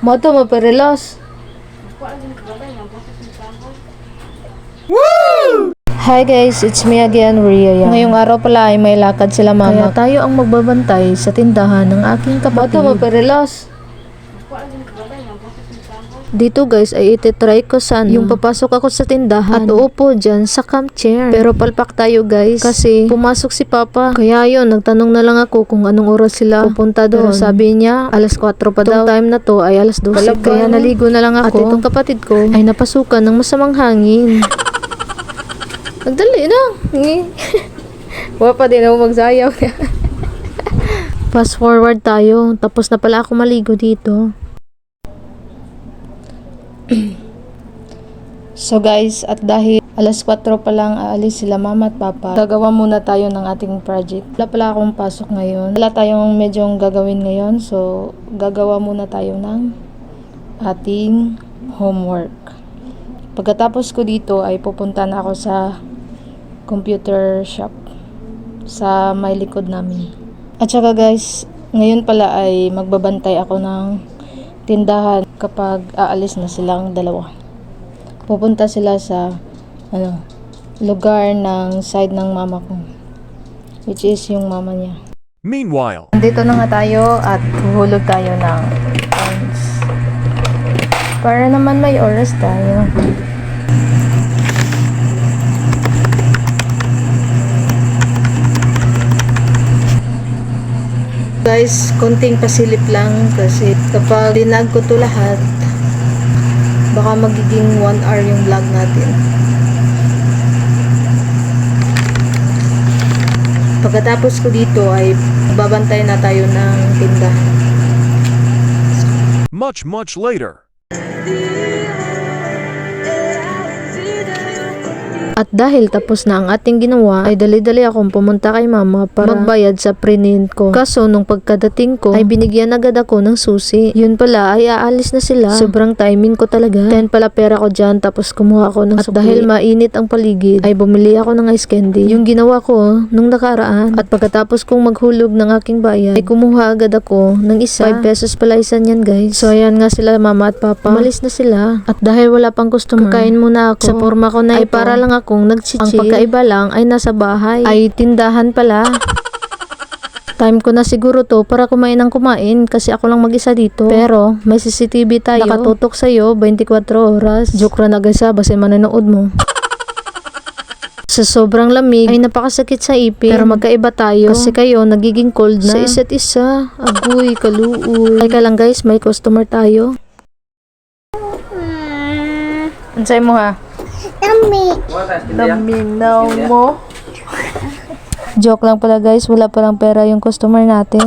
Moto mo perelos. Hi guys, it's me again, Ria. Ngayong araw pala ay may lakad sila mama. Kaya tayo ang magbabantay sa tindahan ng aking kapatid. Moto mo perelos. Dito guys ay ititry ko sana yung papasok ako sa tindahan at uupo dyan sa camp chair. Pero palpak tayo guys kasi pumasok si Papa. Kaya yun, nagtanong na lang ako kung anong oras sila pupunta doon. Pero sabi niya alas 4 pa daw. time na to ay alas 12. Kaya naligo na lang ako. At itong kapatid ko ay napasukan ng masamang hangin. Nagdali na. Wala pa din ako magsayaw. Fast forward tayo. Tapos na pala ako maligo dito. So guys, at dahil alas 4 pa lang aalis sila mama at papa, gagawa muna tayo ng ating project. Wala pala akong pasok ngayon. Wala tayong medyong gagawin ngayon, so gagawa muna tayo ng ating homework. Pagkatapos ko dito ay pupunta na ako sa computer shop sa may likod namin. At saka guys, ngayon pala ay magbabantay ako ng tindahan kapag aalis na silang dalawa. Pupunta sila sa ano, lugar ng side ng mama ko. Which is yung mama niya. Meanwhile, Dito na nga tayo at huhulog tayo ng coins. Para naman may oras tayo. Guys, konting pasilip lang kasi kapag dinag ko to lahat, baka magiging 1 hour yung vlog natin. Pagkatapos ko dito ay babantay na tayo ng tindahan. much, much later. At dahil tapos na ang ating ginawa, ay dali-dali akong pumunta kay mama para magbayad sa prinint ko. Kaso nung pagkadating ko, ay binigyan agad ako ng susi. Yun pala ay aalis na sila. Sobrang timing ko talaga. Then pala pera ko dyan tapos kumuha ako ng At dahil mainit ang paligid, ay bumili ako ng ice candy. Yung ginawa ko nung nakaraan. At pagkatapos kong maghulog ng aking bayad, ay kumuha agad ako ng isa. 5 pesos pala isa niyan guys. So ayan nga sila mama at papa. Malis na sila. At dahil wala pang customer, kakain muna ako. Sa forma ko na ay para lang akong nagchichill. Ang pagkaiba lang ay nasa bahay. Ay tindahan pala. Time ko na siguro to para kumain ng kumain kasi ako lang mag-isa dito. Pero may CCTV tayo. Nakatutok sa'yo 24 oras. Joke na guys ha, basta manonood mo. Sa sobrang lamig ay napakasakit sa ipin. Pero magkaiba tayo. Kasi kayo nagiging cold na. Sa isa't isa. Agoy, kaluoy. Teka lang guys, may customer tayo. Ansay mo ha? Yummy. Laminaw mo. Joke lang pala guys, wala palang pera yung customer natin.